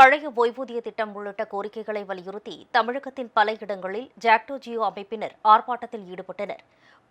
பழைய ஓய்வூதிய திட்டம் உள்ளிட்ட கோரிக்கைகளை வலியுறுத்தி தமிழகத்தின் பல இடங்களில் ஜாக்டோ ஜியோ அமைப்பினர் ஆர்ப்பாட்டத்தில் ஈடுபட்டனர்.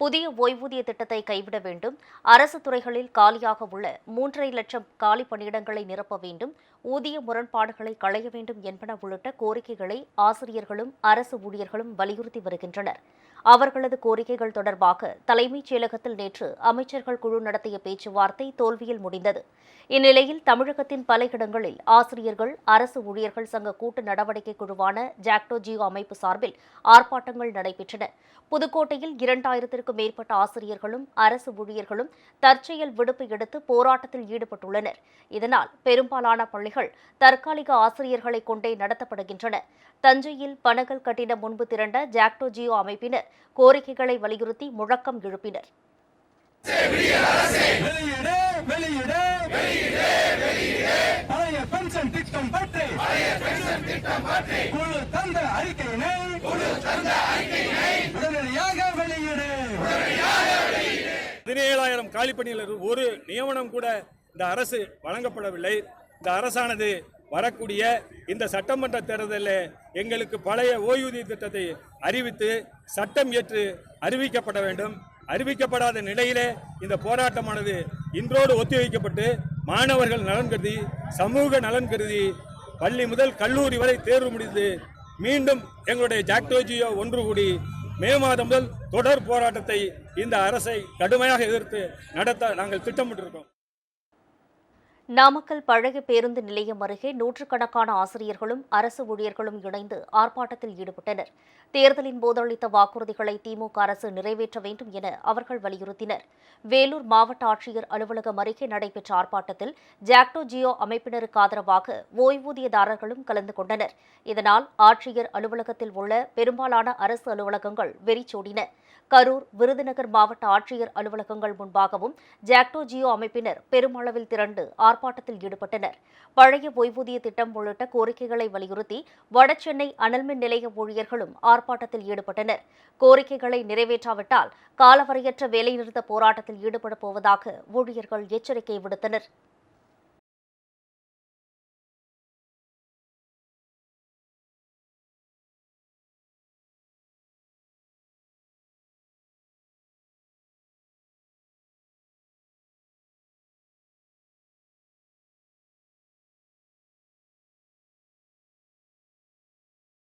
புதிய ஓய்வூதிய திட்டத்தை கைவிட வேண்டும். அரசு துறைகளில் காலியாக உள்ள மூன்றரை லட்சம் காலி பணியிடங்களை நிரப்ப வேண்டும். ஊதிய முரண்பாடுகளை களைய வேண்டும் என்பன உள்ளிட்ட கோரிக்கைகளை ஆசிரியர்களும் அரசு ஊழியர்களும் வலியுறுத்தி வருகின்றனர். அவர்களது கோரிக்கைகள் தொடர்பாக தலைமைச் செயலகத்தில் நேற்று அமைச்சர்கள் குழு நடத்திய பேச்சுவார்த்தை தோல்வியில் முடிந்தது. இந்நிலையில் தமிழகத்தின் பல இடங்களில் ஆசிரியர்கள் அரசு ஊழியர்கள் சங்க கூட்டு நடவடிக்கை குழுவான ஜாக்டோ ஜியோ அமைப்பு சார்பில் ஆர்ப்பாட்டங்கள் நடைபெற்றன. புதுக்கோட்டையில் இரண்டாயிரத்திற்கும் மேற்பட்ட ஆசிரியர்களும் அரசு ஊழியர்களும் தற்செயல் விடுப்பு எடுத்து போராட்டத்தில் ஈடுபட்டுள்ளனர். இதனால் பெரும்பாலான பள்ளிகள் தற்காலிக ஆசிரியர்களை கொண்டே நடத்தப்படுகின்றன. தஞ்சையில் பனகல் கட்டிடம் முன்பு திரண்ட ஜாக்டோ ஜியோ அமைப்பினர் கோரிக்கைகளை வலியுறுத்தி முழக்கம் எழுப்பினர். வெளியிடு வெளியிடு பழைய பென்ஷன் திட்டம் பற்றி குழு தந்த அறிக்கையினை உடனடியாக வெளியிடு. பதினேழாயிரம் காலி பணியாளர் ஒரு நியமனம் கூட இந்த அரசு வழங்கப்படவில்லை. இந்த அரசானது வரக்கூடிய இந்த சட்டமன்ற தேர்தலில் எங்களுக்கு பழைய ஓய்வூதிய திட்டத்தை அறிவித்து சட்டம் ஏற்று அறிவிக்கப்பட வேண்டும். அறிவிக்கப்படாத நிலையிலே இந்த போராட்டமானது இன்றோடு ஒத்திவைக்கப்பட்டு மாணவர்கள் நலன் கருதி சமூக நலன் கருதி பள்ளி முதல் கல்லூரி வரை தேர்வு முடிந்து மீண்டும் எங்களுடைய ஜாக்டோஜியோ ஒன்று கூடி மே மாதம் முதல் தொடர் போராட்டத்தை இந்த அரசை கடுமையாக எதிர்த்து நடத்த நாங்கள் திட்டமிட்டிருக்கோம். நாமக்கல் பழைய பேருந்து நிலையம் அருகே நூற்றுக்கணக்கான ஆசிரியர்களும் அரசு ஊழியர்களும் இணைந்து ஆர்ப்பாட்டத்தில் ஈடுபட்டனர். தேர்தலின் போது அளித்த வாக்குறுதிகளை திமுக அரசு நிறைவேற்ற வேண்டும் என அவர்கள் வலியுறுத்தினர். வேலூர் மாவட்ட ஆட்சியர் அலுவலகம் அருகே நடைபெற்ற ஆர்ப்பாட்டத்தில் ஜாக்டோ ஜியோ அமைப்பினருக்கு ஆதரவாக ஓய்வூதியதாரர்களும் கலந்து கொண்டனர். இதனால் ஆட்சியர் அலுவலகத்தில் உள்ள பெரும்பாலான அரசு அலுவலகங்கள் வெறிச்சோடின. கரூர் விருதுநகர் மாவட்ட ஆட்சியர் அலுவலகங்கள் முன்பாகவும் ஜாக்டோ ஜியோ அமைப்பினர் பெருமளவில் திரண்டு ஆர்ப்பாட்டத்தில் ஈடுபட்டனர். பழைய ஓய்வூதிய திட்டம் உள்ளிட்ட கோரிக்கைகளை வலியுறுத்தி வடசென்னை அனல்மின் நிலைய ஊழியர்களும் ஆர்ப்பாட்டத்தில் ஈடுபட்டனர். கோரிக்கைகளை நிறைவேற்றாவிட்டால் காலவரையற்ற வேலைநிறுத்த போராட்டத்தில் ஈடுபடப் போவதாக ஊழியர்கள் எச்சரிக்கை விடுத்தனர்.